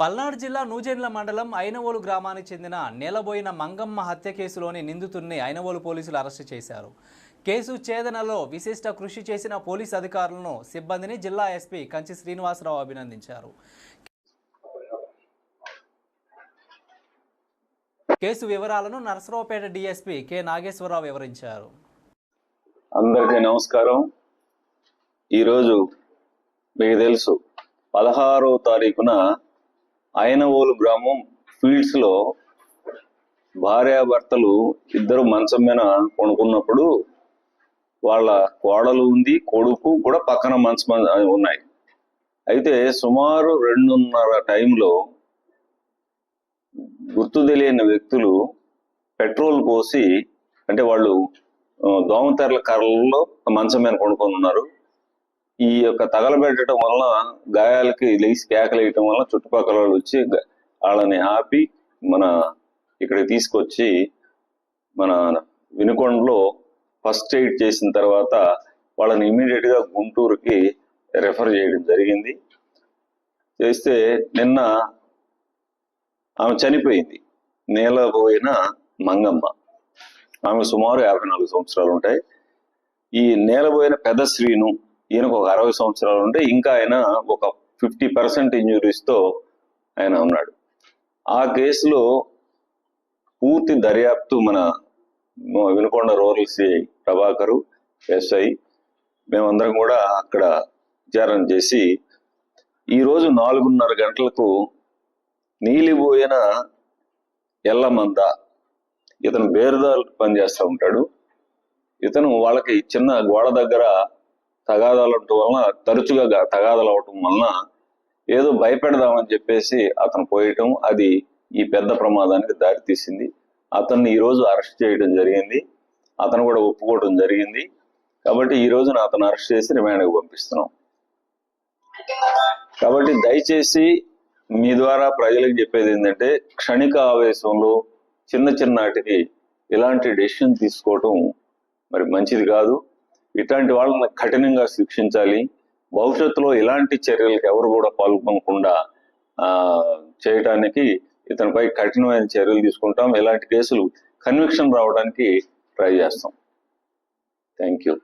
పల్నాడు జిల్లా నూజెండ్ల మండలం ఐనవోలు గ్రామానికి చెందిన నేలబోయిన మంగమ్మ హత్య కేసులోని నిందితుడిని ఐనవోలు పోలీసులు అరెస్టు చేశారు. కేసు ఛేదనలో విశిష్ట కృషి చేసిన పోలీస్ అధికారులను సిబ్బందిని జిల్లా ఎస్పీ కంచి శ్రీనివాసరావు అభినందించారు. కేసు వివరాలను నరసరావుపేట డిఎస్పీ కె నాగేశ్వరరావు వివరించారు. అందరికీ నమస్కారం. ఈరోజు మీకు తెలుసు పదహారో తారీఖున ఆయనవోలు గ్రామం ఫీల్డ్స్లో భార్యాభర్తలు ఇద్దరు మంచం మీద కొనుక్కున్నప్పుడు వాళ్ళ కోడలు ఉంది కొడుకు కూడా పక్కన మంచం ఉన్నాయి. అయితే సుమారు రెండున్నర టైంలో గుర్తు తెలియని వ్యక్తులు పెట్రోల్ పోసి అంటే వాళ్ళు దోమతెరల కర్రల్లో మంచం మీద కొనుక్కొని ఉన్నారు. ఈ యొక్క తగలబెట్టడం వలన గాయాలకి లేచి కేకలు వేయటం వలన చుట్టుపక్కల వాళ్ళు వచ్చి వాళ్ళని ఆపి మన ఇక్కడికి తీసుకొచ్చి మన వినుకొండలో ఫస్ట్ ఎయిడ్ చేసిన తర్వాత వాళ్ళని ఇమీడియట్గా గుంటూరుకి రెఫర్ చేయడం జరిగింది. చేస్తే నిన్న ఆమె చనిపోయింది. నేలబోయిన మంగమ్మ. ఆమె సుమారు యాభై నాలుగు సంవత్సరాలు ఉంటాయి. ఈ నేలబోయిన పెద్ద శ్రీను ఈయనకు ఒక అరవై సంవత్సరాలు ఉంటే ఇంకా ఆయన ఒక ఫిఫ్టీ పర్సెంట్ ఇంజురీస్తో ఆయన ఉన్నాడు. ఆ కేసులో పూర్తి దర్యాప్తు మన Vinukonda rural CI Prabhakar SI మేమందరం కూడా అక్కడ విచారణ చేసి ఈరోజు నాలుగున్నర గంటలకు నీలిపోయిన ఎల్లమంద ఇతను బేరుదారు పనిచేస్తూ ఉంటాడు. ఇతను వాళ్ళకి చిన్న గోడ దగ్గర తగాదాలు ఉండటం వలన తరచుగా తగాదాలు అవటం వలన ఏదో భయపెడదామని చెప్పేసి అతను పోయటం అది ఈ పెద్ద ప్రమాదానికి దారితీసింది. అతన్ని ఈరోజు అరెస్ట్ చేయడం జరిగింది. అతను కూడా ఒప్పుకోవడం జరిగింది. కాబట్టి ఈ రోజున అతను అరెస్ట్ చేసి రిమాండ్కి పంపిస్తున్నాం. కాబట్టి దయచేసి మీ ద్వారా ప్రజలకు చెప్పేది ఏంటంటే క్షణిక ఆవేశంలో చిన్న చిన్నాటికి ఇలాంటి డెసిషన్ తీసుకోవటం మరి మంచిది కాదు. ఇట్లాంటి వాళ్ళని కఠినంగా శిక్షించాలి. భవిష్యత్తులో ఇలాంటి చర్యలకు ఎవరు కూడా పాల్గొనకుండా చేయటానికి ఇతనిపై కఠినమైన చర్యలు తీసుకుంటాం. ఇలాంటి కేసులు కన్విక్షన్ రావడానికి ట్రై చేస్తాం. Thank you